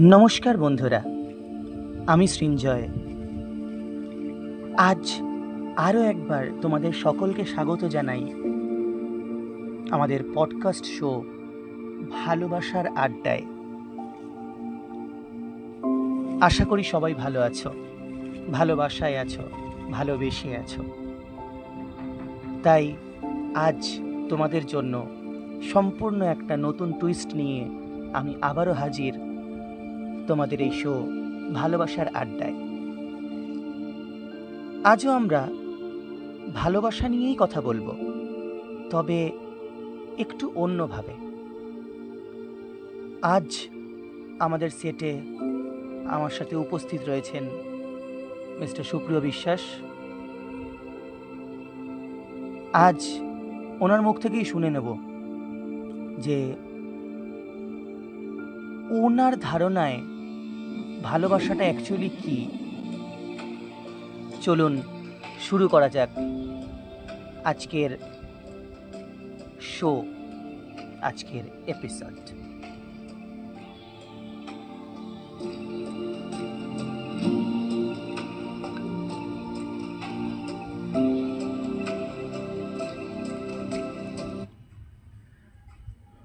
নমস্কার বন্ধুরা, আমি সৃঞ্জয় আজ আরও একবার তোমাদের সকলকে স্বাগত জানাই আমাদের পডকাস্ট শো, ভালোবাসার আড্ডায়। আশা করি সবাই ভালো আছো, ভালোবাসায় আছো, ভালোবেসে আছো। তাই আজ তোমাদের জন্য সম্পূর্ণ একটা নতুন টুইস্ট নিয়ে আমি আবারও হাজির তোমাদের এই শো ভালোবাসার আড্ডায়। আজও আমরা ভালোবাসা নিয়েই কথা বলব, তবে একটু অন্যভাবে। আজ আমাদের সেটে আমার সাথে উপস্থিত রয়েছেন মিস্টার সুপ্রিয় বিশ্বাস। আজ ওনার মুখ থেকেই শুনে নেব যে ওনার ধারণায় ভালোবাসাটা অ্যাকচুয়ালি কি? চলুন শুরু করা যাক আজকের শো আজকের এপিসোড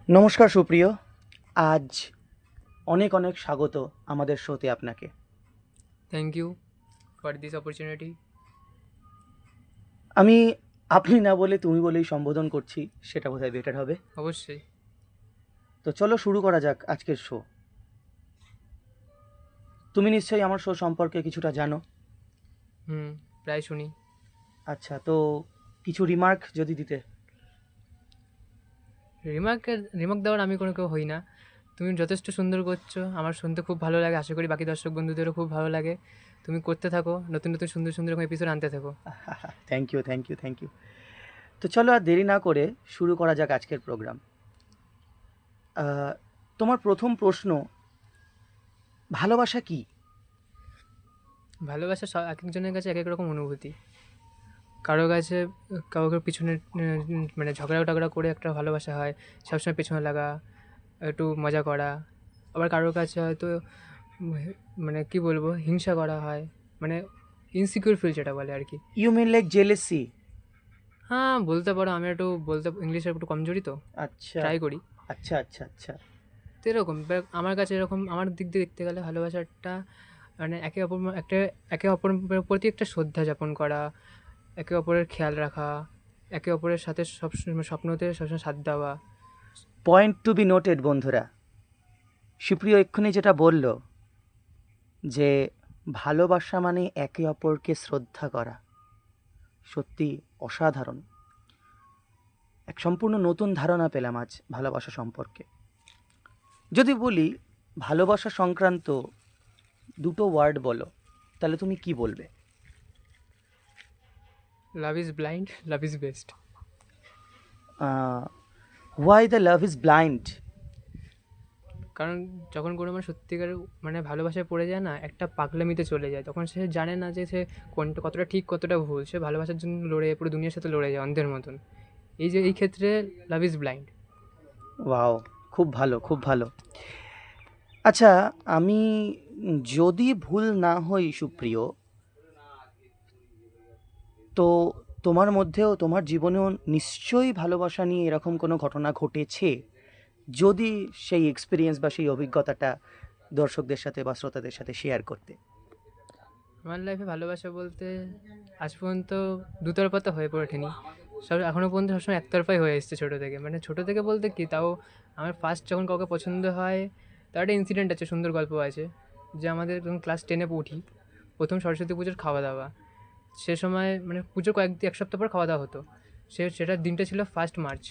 নমস্কার সুপ্রিয় আজ অনেক অনেক স্বাগত আমাদের শোতে আপনাকে। Thank you for this opportunity আমি আপনি না বলে তুমি বলেই সম্বোধন করছি সেটা বোধহয় বেটার হবে। অবশ্যই। তো চলো শুরু করা যাক আজকের শো তুমি নিশ্চয়ই আমার শো সম্পর্কে কিছুটা জানো? হুম প্রায় শুনি। আচ্ছা তো কিছু রিমার্ক যদি দিতে। রিমার্ক রিমার্ক দেওয়ার আমি কোনো কেউ হই না। তুমি যথেষ্ট সুন্দর করছ আমার শুনতে খুব ভালো লাগে আশা করি বাকি দর্শক বন্ধুদেরও খুব ভালো লাগে। তুমি করতে থাকো নতুন নতুন সুন্দর সুন্দর এপিসোড আনতে থাকো। Thank you thank you thank you তো চলো আর দেরি না করে শুরু করা যাক আজকের প্রোগ্রাম তোমার প্রথম প্রশ্ন ভালোবাসা কি? ভালোবাসা এক একজনের কাছে এক এক রকম অনুভূতি। কারও কাছে কাউকে পিছনে মানে ঝগড়া টগড়া করে একটা ভালোবাসা হয় সবসময় পেছনে লাগা একটু মজা করা। আবার কারোর কাছে হয়তো মানে কি বলব হিংসা করা হয়। মানে ইনসিকিউর ফিল যেটা বলে আর কি। ইউ মিন লাইক জেলেসি হ্যাঁ বলতে পারো আমি একটু বলতে ইংলিশে একটু কমজোরি তো। আচ্ছা। ট্রাই করি। আচ্ছা আচ্ছা আচ্ছা। তো এরকম আমার কাছে এরকম আমার দিক দিয়ে দেখতে গেলে ভালোবাসাটা মানে একে অপর একটা একে অপরের প্রতি একটা শ্রদ্ধা যাপন করা একে অপরের খেয়াল রাখা একে অপরের সাথে সব স্বপ্নতে সবসময় সাথ দেওয়া। পয়েন্ট টু বি নোটেড বন্ধুরা। সুপ্রিয় এক্ষুনি যেটা বলল যে ভালোবাসা মানে একে অপরকে শ্রদ্ধা করা। সত্যি অসাধারণ। এক সম্পূর্ণ নতুন ধারণা পেলাম আজ ভালোবাসা সম্পর্কে। যদি বলি ভালোবাসা সংক্রান্ত দুটো ওয়ার্ড বলো তাহলে তুমি কি বলবে? Love is blind love is best why the love is blind কারণ যখন কোনো মানে সত্যিকার মানে ভালোবাসায় পড়ে যায় না একটা পাগলামিতে চলে যায়। তখন সে জানে না যে সে কোনটা কতটা ঠিক কতটা ভুল। সে ভালোবাসার জন্য লড়ে পুরো দুনিয়ার সাথে লড়ে যায় অন্ধের মতন। এই যে এই ক্ষেত্রে লাভ ইজ ব্লাইন্ড ওয়াও খুব ভালো খুব ভালো। আচ্ছা আমি যদি ভুল না হই সুপ্রিয় তো তোমার মধ্যেও তোমার জীবনেও নিশ্চয়ই ভালোবাসা নিয়ে এরকম কোনো ঘটনা ঘটেছে? যদি সেই এক্সপিরিয়েন্স বা সেই অভিজ্ঞতাটা দর্শকদের সাথে বা শ্রোতাদের সাথে শেয়ার করতে। আমার লাইফে ভালোবাসা বলতে আজ পর্যন্ত দুতরফা তো হয়ে পড়ে ওঠেনি সব এখনও পর্যন্ত সবসময় একতরফাই হয়ে এসছে ছোটো থেকে। মানে ছোটো থেকে বলতে কি, তাও আমার ফার্স্ট যখন কাউকে পছন্দ হয়, তার একটা ইনসিডেন্ট আছে, সুন্দর গল্প আছে। যে আমাদের যখন ক্লাস টেনে উঠি, প্রথম সরস্বতী পুজোর খাওয়া দাওয়া সে সময় মানে পুজোর কয়েক এক সপ্তাহ পর খাওয়া দাওয়া হতো। সে সেটার দিনটা ছিল ফার্স্ট মার্চ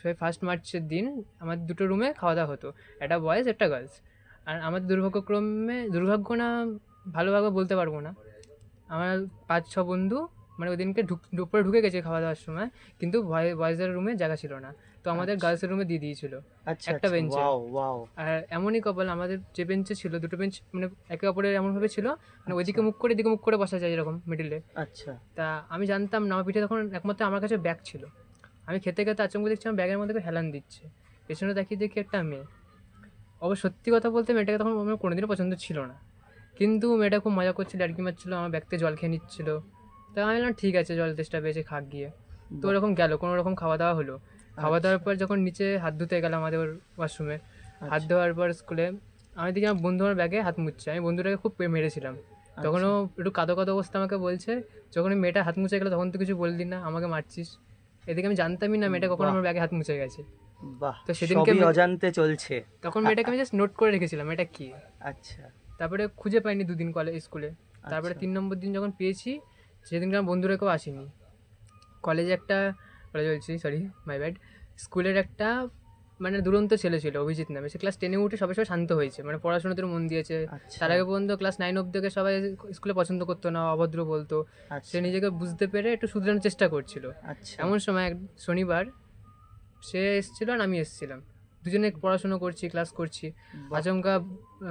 সেই ফার্স্ট মার্চের দিন আমাদের দুটো রুমে খাওয়া দাওয়া হতো। একটা বয়েজ একটা গার্লস আর আমাদের দুর্ভাগ্যক্রমে, দুর্ভাগ্য না, ভালোভাবে বলতে পারব না। আমার পাঁচ, ছ বন্ধু মানে ওই দিনকে ঢুক উপরে ঢুকে গেছে খাওয়া দাওয়ার সময়। কিন্তু বয়েজের রুমে জায়গা ছিল না। তো আমাদের গার্লস রুমে দিয়ে দিয়েছিল। আচ্ছা একটা বেঞ্চে। Wow wow. আর এমনই কপাল আমাদের যে বেঞ্চে ছিল দুটো বেঞ্চ মানে একে অপরের এমনভাবে ছিল মানে ওইদিকে আচ্ছা। মুখ করে এদিকে মুখ করে বসা যায় এরকম মিডিলে আচ্ছা। তা আমি জানতাম না আমার পিঠে তখন একমাত্র আমার কাছে ব্যাগ ছিল। আমি খেতে খেতে আচমকে দেখছি আমার ব্যাগের মধ্যে হেলান দিচ্ছে। পেছনে তাকিয়ে দেখি একটা মেয়ে। অবশ্য সত্যি কথা বলতে মেয়েটাকে তখন আমার কোনোদিনও পছন্দ ছিল না। কিন্তু মেয়েটা খুব মজা করছিল আর কি মারছিল আমার ব্যাগ থেকে জল খেয়ে নিচ্ছিল। তা আমি বললাম ঠিক আছে জল তেষ্টা পেয়েছে খাক গিয়ে। তো ওরকম গেল কোনো রকম খাওয়া দাওয়া হলো। খাওয়া দাওয়ার পর যখন নিচে হাত ধুতে গেলাম আমাদের ওয়াশরুমে হাত আচ্ছা, ধোয়ার পর স্কুলে আমি দেখি আমার বন্ধু আমার ব্যাগে হাত মুছছে। আমি বন্ধুটাকে খুব মেরেছিলাম। তখনও একটু কাদো কাদো অবস্থা আমাকে বলছে যখন মেয়েটা হাত মুছে গেলো তখন তো কিছু বললি না আমাকে মারছিস। এদিকে আমি জানতামই না মেয়েটা কখন আমার ব্যাগে হাত মুছে গেছে। বাহ তো সেদিনকে অজান্তে চলছে। তখন মেয়েটাকে আমি জাস্ট নোট করে রেখেছিলাম এটা কি? আচ্ছা। তারপরে খুঁজে পাইনি দুদিন কলেজ স্কুলে। তারপরে আচ্ছা। তিন নম্বর দিন যখন পেয়েছি সেদিনকে আমার বন্ধুরা কেউ আসেনি। কলেজে একটা কলেজে বলছি সরি মাই ব্যাড স্কুলের একটা মানে দুরন্ত ছেলে ছিল অভিজিৎ নামে। সে ক্লাস টেনে উঠে সবাই সবাই শান্ত হয়েছে মানে পড়াশোনাতে মন দিয়েছে। আচ্ছা। তার আগে পর্যন্ত ক্লাস নাইন অব্দিকে সবাই স্কুলে পছন্দ করতো না অভদ্র বলতো। সে আচ্ছা নিজেকে বুঝতে পেরে একটু শুধরানোর চেষ্টা করছিল। আচ্ছা। এমন সময় এক শনিবার সে এসেছিল আর আমি এসেছিলাম। দুজনে পড়াশোনা করছি ক্লাস করছি। আচমকা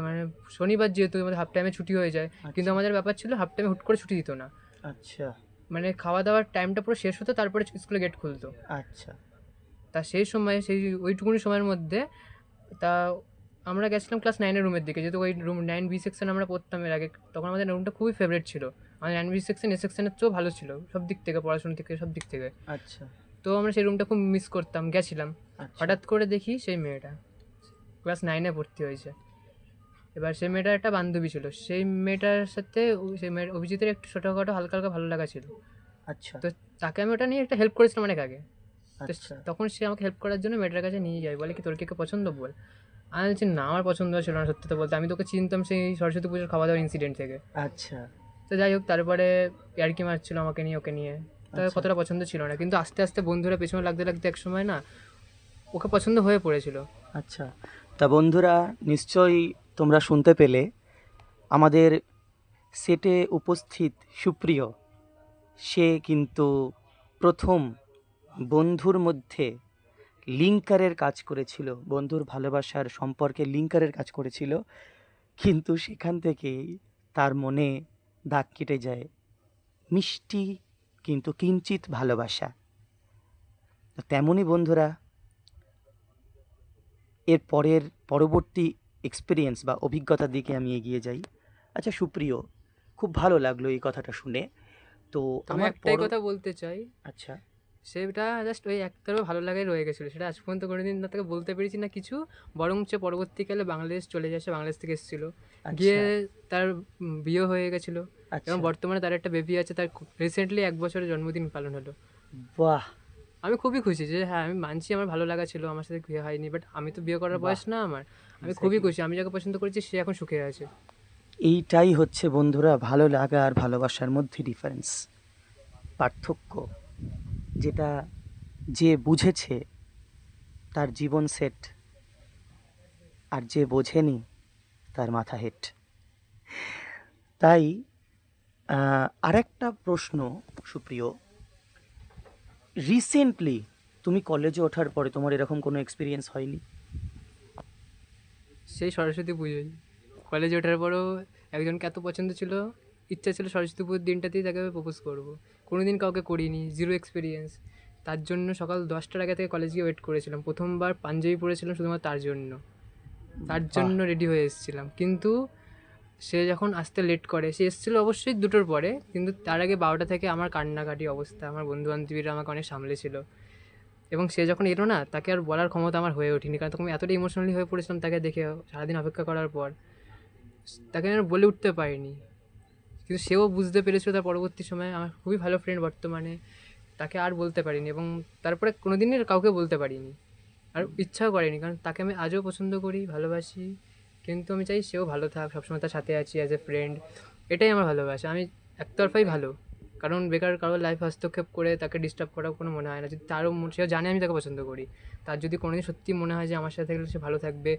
মানে শনিবার যেহেতু আমাদের হাফ টাইমে ছুটি হয়ে যায় কিন্তু আমাদের ব্যাপার ছিল হাফ টাইমে হুট করে ছুটি দিত না। আচ্ছা। মানে খাওয়া দাওয়ার টাইমটা পুরো শেষ হতো তারপরে স্কুলে গেট খুলতো। আচ্ছা। তা সেই সময় সেই ওইটুকুনি সময়ের মধ্যে তা আমরা গেছিলাম ক্লাস নাইনের রুমের দিকে। যেহেতু ওই রুম নাইন বি সেকশন আমরা পড়তাম এর আগে তখন আমাদের রুমটা খুবই ফেভারিট ছিল। আমাদের নাইন বি সেকশন এ সেকশনের চেয়েও ভালো ছিল সব দিক থেকে পড়াশোনা থেকে সব দিক থেকে। আচ্ছা। তো আমরা সেই রুমটা খুব মিস করতাম গেছিলাম। আচ্ছা। হঠাৎ করে দেখি সেই মেয়েটা ক্লাস নাইনে ভর্তি হয়েছে। এবার সেই মেয়েটার একটা বান্ধবী ছিল। সেই মেয়েটার সাথে সেই মেয়ের অভিজিতের একটু ছোটোখাটো হালকা হালকা ভালো লাগা ছিল। আচ্ছা। তো তাকে আমি ওটা নিয়ে একটা হেল্প করেছিলাম অনেক আগে। আচ্ছা। তখন সে আমাকে হেল্প করার জন্য মেয়েটার কাছে নিয়ে যায় বলে কি তোর কি পছন্দ? বল। আমি বলছি না আমার পছন্দ ছিল না সত্যি তো বলতে। আমি তোকে চিনতাম সেই সরস্বতী পুজোর খাওয়া দাওয়ার ইনসিডেন্ট থেকে। আচ্ছা। তো যাই হোক তারপরে ইয়ার্কি মারছিল আমাকে নিয়ে ওকে নিয়ে। তো আচ্ছা। কতটা পছন্দ ছিল না। কিন্তু আস্তে আস্তে বন্ধুরা পেছনে লাগতে লাগতে এক সময় না ওকে পছন্দ হয়ে পড়েছিল। আচ্ছা। তা বন্ধুরা নিশ্চয়ই তোমরা শুনতে পেলে, আমাদের সেটে উপস্থিত সুপ্রিয়। সে কিন্তু প্রথম বন্ধুর মধ্যে লিঙ্কারের কাজ করেছিল, বন্ধুর ভালোবাসার সম্পর্কে লিঙ্কারের কাজ করেছিল। কিন্তু সেখান থেকেই তার মনে দাগ কেটে যায়। মিষ্টি কিন্তু কিঞ্চিত ভালোবাসা। তেমনই বন্ধুরা, এর পরের পরবর্তী এক্সপিরিয়েন্স বা অভিজ্ঞতার দিকে আমি এগিয়ে যাই। আচ্ছা সুপ্রিয় খুব ভালো লাগল এই কথাটা শুনে। তো আমার একটাই কথা বলতে চাই। আচ্ছা। সেটা জাস্ট ওই একটারও ভালো লাগাই রয়ে গেছিল। সেটা আজ পর্যন্ত কোনোদিন না তাকে বলতে পেরেছি না কিছু। বরঞ্চ পরবর্তীকালে বাংলাদেশ চলে যাচ্ছে বাংলাদেশ থেকে এসেছিল। আচ্ছা, গিয়ে তার বিয়ে হয়ে গেছিল। আচ্ছা। এবং বর্তমানে তার একটা বেবি আছে তার রিসেন্টলি এক বছরের জন্মদিন পালন হলো। বাহ! আমি খুবই খুশি যে হ্যাঁ আমি মানছি আমার ভালো লাগা ছিল আমার সাথে বিয়ে হয়নি বাট আমি তো বিয়ে করার বয়স না আমার। আমি খুবই খুশি। আমি যাকে পছন্দ করেছি সে এখন সুখে আছে। এইটাই হচ্ছে বন্ধুরা ভালো লাগা আর ভালোবাসার মধ্যে ডিফারেন্স পার্থক্য। যেটা যে বুঝেছে তার জীবন সেট আর যে বোঝেনি তার মাথা হেট। তাই আরেকটা প্রশ্ন সুপ্রিয়। রিসেন্টলি তুমি কলেজে ওঠার পরে তোমার এরকম কোনো এক্সপিরিয়েন্স হয়নি? সেই সরস্বতী পুজোয়। কলেজে ওঠার পরও একজনকে এত পছন্দ ছিল ইচ্ছা ছিল সরস্বতী পুজোর দিনটাতেই তাকে প্রপোজ করব। কোনোদিন কাউকে করিনি জিরো এক্সপিরিয়েন্স তার জন্য সকাল দশটার আগে থেকে কলেজ গিয়ে ওয়েট করেছিলাম। প্রথমবার পাঞ্জাবি পরেছিলাম শুধুমাত্র তার জন্য। তার জন্য রেডি হয়ে এসেছিলাম। কিন্তু সে যখন আসতে লেট করে সে এসেছিল অবশ্যই দুটোর পরে কিন্তু তার আগে বারোটা থেকে আমার কান্নাকাটি অবস্থা। আমার বন্ধু বান্ধবীরা আমাকে অনেক সামলেছিল। এবং সে যখন এলো না, তাকে আর বলার ক্ষমতা আমার হয়ে ওঠেনি। কারণ তখন এতটা ইমোশনালি হয়ে পড়েছিলাম তাকে দেখে সারাদিন অপেক্ষা করার পর। তাকে আর বলে উঠতে পারিনি। কিন্তু সেও বুঝতে পেরেছিল তার পরবর্তী সময়ে। আমার খুবই ভালো ফ্রেন্ড বর্তমানে। তাকে আর বলতে পারিনি এবং তারপরে কোনোদিনই কাউকে বলতে পারিনি। আর ইচ্ছাও করেনি। কারণ তাকে আমি আজও পছন্দ করি, ভালোবাসি। কিন্তু আমি চাই সেও ভালো থাক, সবসময় তার সাথে আছি অ্যাজ এ ফ্রেন্ড এটাই আমার ভালোবাসা। আমি একতরফাই ভালো। কারণ বেকার কারোর লাইফ হস্তক্ষেপ করে তাকে ডিস্টার্ব করা কোনো মনে হয় না। যদি তারও সেও জানে আমি তাকে পছন্দ করি। তার যদি কোনোদিন সত্যি মনে হয় যে আমার সাথে থাকলে সে ভালো থাকবে,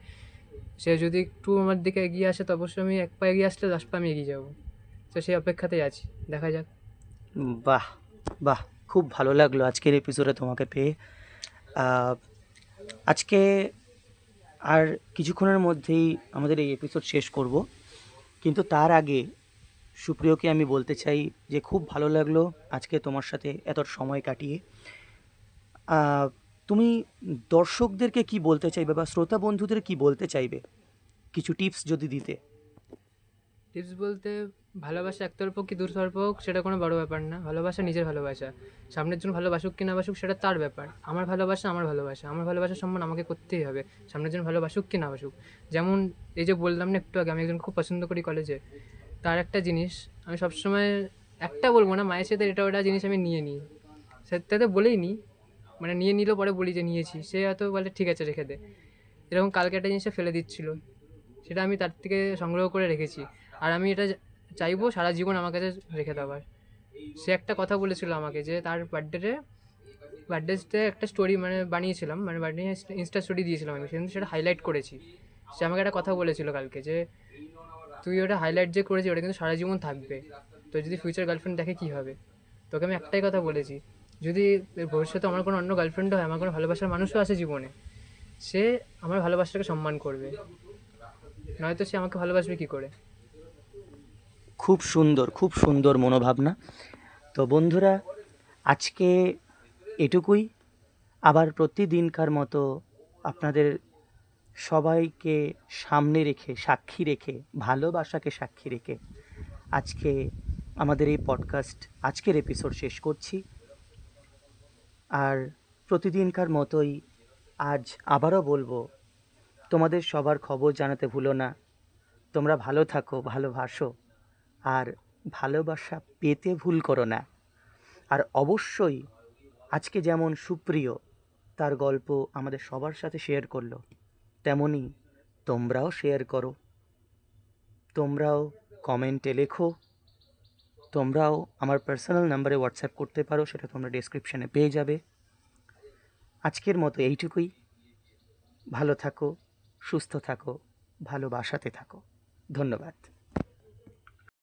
সে যদি একটু আমার দিকে এগিয়ে আসে, তো অবশ্যই আমি এক পা এগিয়ে আসলে দশ পা আমি এগিয়ে যাব। তো সেই অপেক্ষাতেই আছি। দেখা যাক। বাহ বাহ, খুব ভালো লাগল আজকের এপিসোডে তোমাকে পেয়ে। আজকে আর কিছুক্ষণের মধ্যেই আমাদের এই এপিসোড শেষ করব। কিন্তু তার আগে সুপ্রিয়কে আমি বলতে চাই যে খুব ভালো লাগল আজকে তোমার সাথে এত সময় কাটিয়ে। তুমি দর্শকদেরকে কি বলতে চাইবে বা শ্রোতা বন্ধুদের কি বলতে চাইবে? কিছু টিপস যদি দিতে। টিপস বলতে, ভালোবাসা একতরফ কি দুতরফ হোক, সেটা কোনো বড় ব্যাপার না। ভালোবাসা নিজের ভালোবাসা। সামনের জন ভালোবাসুক কি না বাসুক সেটা তার ব্যাপার। আমার ভালোবাসা আমার ভালোবাসা। আমার ভালোবাসার সম্মান আমাকে করতেই হবে। সামনের জন ভালোবাসুক কি না বাসুক যেমন, এই যে বললাম না একটু আগে, আমি একজন খুব পছন্দ করি কলেজে। তার একটা জিনিস, আমি সবসময় একটা বলব না, মায়ের সাথে এটা ওটা জিনিস আমি নিয়ে নিই। সেটাতে বলেই নিই মানে নিয়ে নিলেও পরে বলি যে নিয়েছি, সে হয়তো বলে ঠিক আছে রেখে দে। এরকম কালকে একটা জিনিসটা ফেলে দিচ্ছিল, সেটা আমি তার থেকে সংগ্রহ করে রেখেছি। আর আমি এটা চাইব সারা জীবন আমার কাছে রেখে দেওয়ার। সে একটা কথা বলেছিল আমাকে যে তার বার্থডেতে বার্থডেতে একটা স্টোরি মানে বানিয়েছিলাম মানে বার্থডে ইনস্টা স্টোরি দিয়েছিলাম আমি সেদিন সেটা হাইলাইট করেছি। সে আমাকে একটা কথা বলেছিল কালকে যে তুই ওটা হাইলাইট যে করেছিস, ওটা কিন্তু সারা জীবন থাকবে। তো যদি ফিউচার গার্লফ্রেন্ড দেখে কী হবে? তোকে আমি একটাই কথা বলেছি, যদি ভবিষ্যতে আমার কোনো অন্য গার্লফ্রেন্ডও হয়, আমার কোনো ভালোবাসার মানুষও আছে জীবনে, সে আমার ভালোবাসাটাকে সম্মান করবে। নয়তো সে আমাকে ভালোবাসবে কী করে? খুব সুন্দর খুব সুন্দর মনোভাবনা। তো বন্ধুরা, আজকে এটুকুই। আবার প্রতিদিনকার মতো আপনাদের সবাইকে সামনে রেখে, সাক্ষী রেখে, ভালোবাসাকে সাক্ষী রেখে আজকে আমাদের এই পডকাস্ট আজকের এপিসোড শেষ করছি। আর প্রতিদিনকার মতোই আজ আবারও বলব, তোমাদের সবার খবর জানাতে ভুলো না। তোমরা ভালো থাকো, ভালোবাসো। আর ভালোবাসা পেতে ভুল করো না। আর অবশ্যই আজকে যেমন সুপ্রিয়, তার গল্প আমাদের সবার সাথে শেয়ার করল। তেমনই তোমরাও শেয়ার করো। তোমরাও কমেন্টে লেখো। তোমরাও আমার পার্সোনাল নাম্বারে হোয়াটসঅ্যাপ করতে পারো, সেটা তোমরা ডিসক্রিপশানে পেয়ে যাবে। আজকের মতো এইটুকুই। ভালো থাকো, সুস্থ থাকো, ভালোবাসাতে থাকো। ধন্যবাদ।